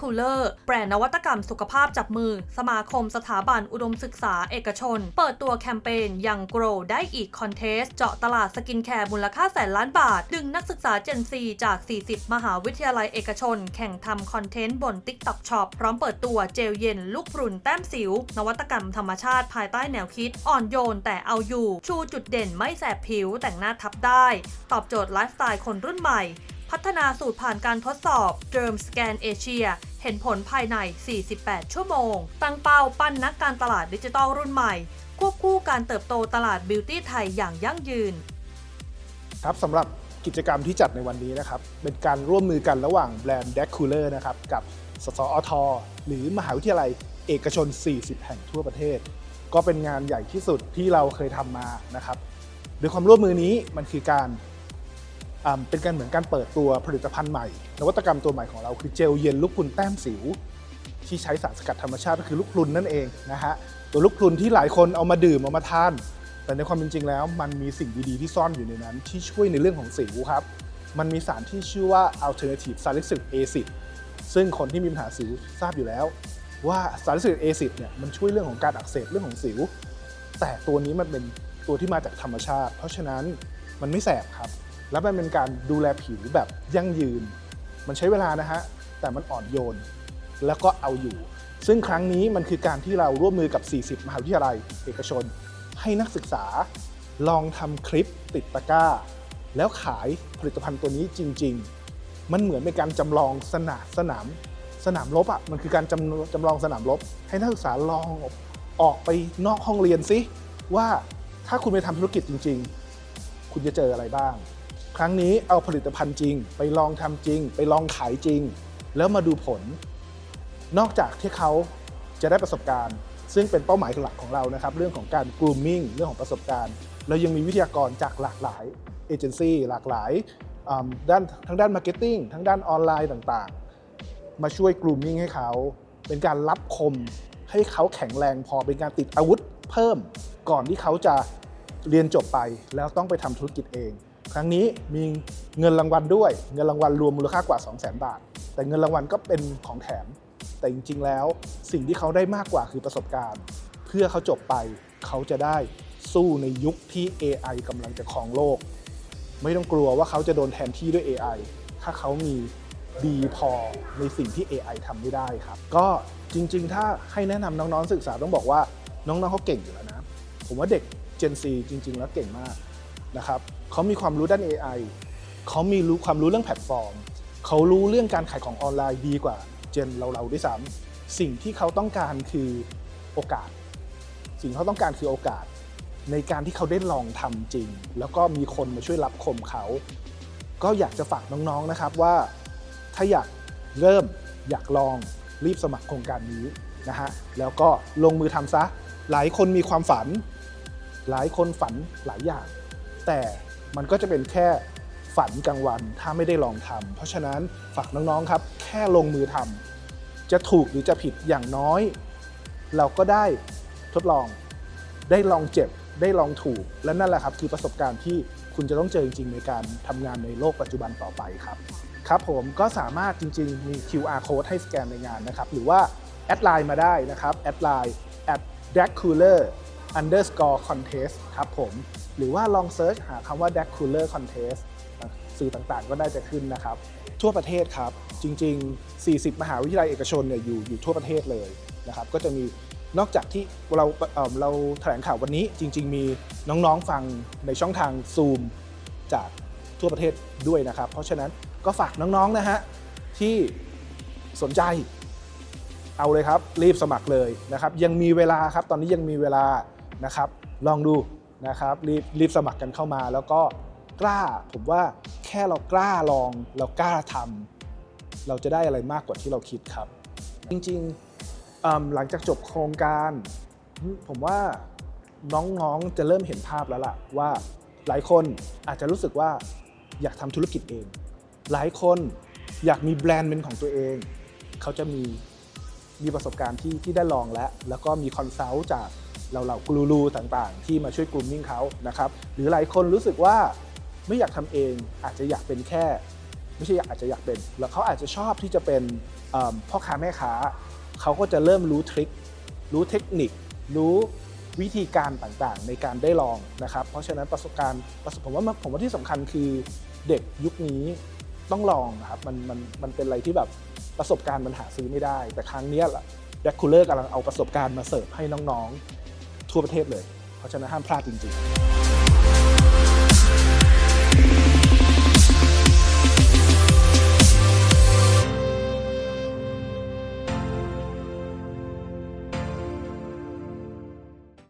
Cooler แบรนด์นวัตกรรมสุขภาพจับมือ สมาคมสถาบันอุดมศึกษาเอกชน เปิดตัวแคมเปญยัง Grow ได้อีกคอนเทสเจาะตลาดสกินแคร์มูลค่าแสนล้านบาท ดึงนักศึกษา Gen Z จาก 40 มหาวิทยาลัยเอกชน แข่งทำคอนเทนต์บน TikTok Shop พร้อมเปิดตัวเจลเย็นลูกพรุนแต้มสิว นวัตกรรมธรรมชาติภายใต้แนวคิด อ่อนโยนแต่เอาอยู่ ชูจุดเด่นไม่แสบผิวแต่งหน้าทับได้ ตอบโจทย์ไลฟ์สไตล์คนรุ่นใหม่ พัฒนาสูตรผ่านการทดสอบ Derm Scan Asia เห็นผลภายใน 48 ชั่วโมง ตั้งเป้าปั้นนักการตลาดดิจิทัลรุ่นใหม่ ควบคู่การเติบโตตลาดบิวตี้ไทยอย่างยั่งยืน ครับสำหรับกิจกรรมที่จัดในวันนี้นะครับ เป็นการร่วมมือกันระหว่างแบรนด์ d e c Cooler นะครับ กับสสอทหรือมหาวิทยาลัยเอกชน 40 แห่งทั่วประเทศ ก็เป็นงานใหญ่ที่สุดที่เราเคยทำมานะครับโดยความร่วมมือนี้มันคือการ เป็นการเหมือนการเปิดตัวผลิตภัณฑ์ใหม่ นวัตกรรมตัวใหม่ของเราคือเจลเย็นลูกพุนแต้มสิว ที่ใช้สารสกัดธรรมชาติก็คือลูกพุนนั่นเองนะฮะตัวลูกพุนที่หลายคนเอามาดื่มเอามาทาน แต่ในความเป็นจริงแล้ว มันมีสิ่งดีๆที่ซ่อนอยู่ในนั้น ที่ช่วยในเรื่องของสิวครับมันมีสารที่ชื่อว่า alternative salicylic acid ซึ่งคนที่มีปัญหาสิวทราบอยู่แล้ว ว่า salicylic acid เนี่ยมันช่วยเรื่องของการอักเสบเรื่องของสิว แต่ตัวนี้มันเป็นตัวที่มาจากธรรมชาติ เพราะฉะนั้นมันไม่แสบครับ และมันเป็นการดูแลผิวแบบยั่งยืน มันใช้เวลานะฮะ แต่มันอ่อนโยน แล้วก็เอาอยู่ ซึ่งครั้งนี้มันคือการที่เราร่วมมือกับ 40 มหาวิทยาลัย เอกชน ให้นักศึกษา ลองทำคลิปติดตะกร้า แล้วขายผลิตภัณฑ์ตัวนี้จริง ๆ มันเหมือนเป็นการจำลองสนามสนามสนามรบอะ มันคือการจำจำลองสนามรบ ให้นักศึกษาลองออกไปนอกห้องเรียนซิว่าถ้าคุณไปทำธุรกิจจริง ๆ คุณจะเจออะไรบ้าง ครั้งนี้เอาผลิตภัณฑ์จริง ไปลองทำจริง ไปลองขายจริง แล้วมาดูผล นอกจากที่เขาจะได้ประสบการณ์ ซึ่งเป็นเป้าหมายหลักของเรานะครับ เรื่องของการ grooming เรื่องของประสบการณ์ เรายังมีวิทยากรจากหลากหลายเอเจนซี่หลากหลายด้านทั้งด้านมาร์เก็ตติ้งทั้งด้านออนไลน์ต่างๆ มาช่วย grooming ให้เขา เป็นการรับคมให้เขาแข็งแรงพอเป็นการติดอาวุธเพิ่มก่อนที่เขาจะเรียนจบไปแล้วต้องไปทำธุรกิจเอง ครั้งนี้มีเงินรางวัลด้วย เงินรางวัลรวมมูลค่ากว่า 200,000 บาท แต่เงินรางวัลก็เป็นของแถม แต่จริง ๆ แล้ว สิ่งที่เขาได้มากกว่าคือประสบการณ์ เพื่อเขาจบไปเขาจะได้สู้ในยุคที่ AI กำลังจะครองโลก ไม่ต้องกลัวว่าเขาจะโดนแทนที่ด้วย AI ถ้าเขามีดีพอในสิ่งที่ AI ทำไม่ได้ครับ ก็จริง ๆ ถ้าให้แนะนำน้องๆศึกษาต้องบอกว่าน้องๆเขาเก่งอยู่แล้วนะ ผมว่าเด็ก Gen Z จริง ๆ แล้วเก่งมาก นะครับเขามีความรู้ด้าน AI เขามีรู้ความรู้เรื่องแพลตฟอร์ม เขารู้เรื่องการขายของออนไลน์ดีกว่าเจนเราๆด้วยซ้ำสิ่งที่เขาต้องการคือโอกาส สิ่งที่เขาต้องการคือโอกาส ในการที่เขาได้ลองทำจริง แล้วก็มีคนมาช่วยรับคมเขา ก็อยากจะฝากน้องๆนะครับว่าถ้าอยากเริ่มอยากลองรีบสมัครโครงการนี้นะฮะแล้วก็ลงมือทำซะหลายคนมีความฝัน หลายคนฝันหลายอย่าง แต่มันก็จะเป็นแค่ฝันกลางวันถ้าไม่ได้ลองทำเพราะฉะนั้นฝากน้องๆครับ แค่ลงมือทำจะถูกหรือจะผิดอย่างน้อย เราก็ได้ทดลอง ได้ลองเจ็บ ได้ลองถูก และนั่นแหละครับ คือประสบการณ์ที่คุณจะต้องเจอจริงๆ ในการทำงานในโลกปัจจุบันต่อไปครับ ครับผมก็สามารถจริงๆ มี QR code ให้สแกนในงานนะครับ หรือว่าแอดไลน์มาได้นะครับแอดไลน์ at d a c cooler underscore contest ครับผม หรือว่าลองเซิร์ชหาคำว่า d a c cooler contest สื่อต่างๆก็ได้จะขึ้นนะครับ ทั่วประเทศครับ จริง ๆ 40 มหาวิทยาลัยเอกชนเนี่ยอยู่อยู่ทั่วประเทศเลยนะครับก็จะมีนอกจากที่เราเเราแถลงข่าววันนี้จริง ๆ มีน้องๆฟังในช่องทาง Zoom จากทั่วประเทศด้วยนะครับ เพราะฉะนั้นก็ฝากน้องๆนะฮะที่สนใจเอาเลยครับ รีบสมัครเลยนะครับ ยังมีเวลาครับ ตอนนี้ยังมีเวลา นะครับ ลองดูนะครับรีบรีบสมัครกันเข้ามา แล้วก็กล้าผมว่าแค่เรากล้าลองเรากล้าทำเราจะได้อะไรมากกว่าที่เราคิดครับ จริงๆหลังจากจบโครงการ ผมว่าน้องๆจะเริ่มเห็นภาพแล้วล่ะว่าหลายคนอาจจะรู้สึกว่าอยากทำธุรกิจเอง หลายคนอยากมีแบรนด์เป็นของตัวเอง เขาจะมีมีประสบการณ์ที่ที่ได้ลองแล้ว แล้วก็มีคอนซัลท์จาก เราเหล่ากูรูต่างๆ ที่มาช่วยกลุ่มมิ่งเขานะครับหรือหลายคนรู้สึกว่าไม่อยากทำเองอาจจะอยากเป็นแค่ ไม่ใช่อาจจะอยากเป็นแล้วเขาอาจจะชอบที่จะเป็นพ่อค้าแม่ค้าเขาก็จะเริ่มรู้ทริครู้เทคนิค รู้วิธีการต่างๆ ในการได้ลองนะครับ เพราะฉะนั้นประสบการณ์ประสบผมว่าผมว่าที่สำคัญคือเด็กยุคนี้ต้องลองนะครับมันมันมันเป็นอะไรที่แบบประสบการณ์มันหาซื้อไม่ได้ แต่ครั้งนี้แหละแดกคูลเลอร์กำลังเอาประสบการณ์มาเสิร์ฟให้น้องๆ ทั่วประเทศเลย เพราะฉะนั้นห้ามพลาดจริง ๆ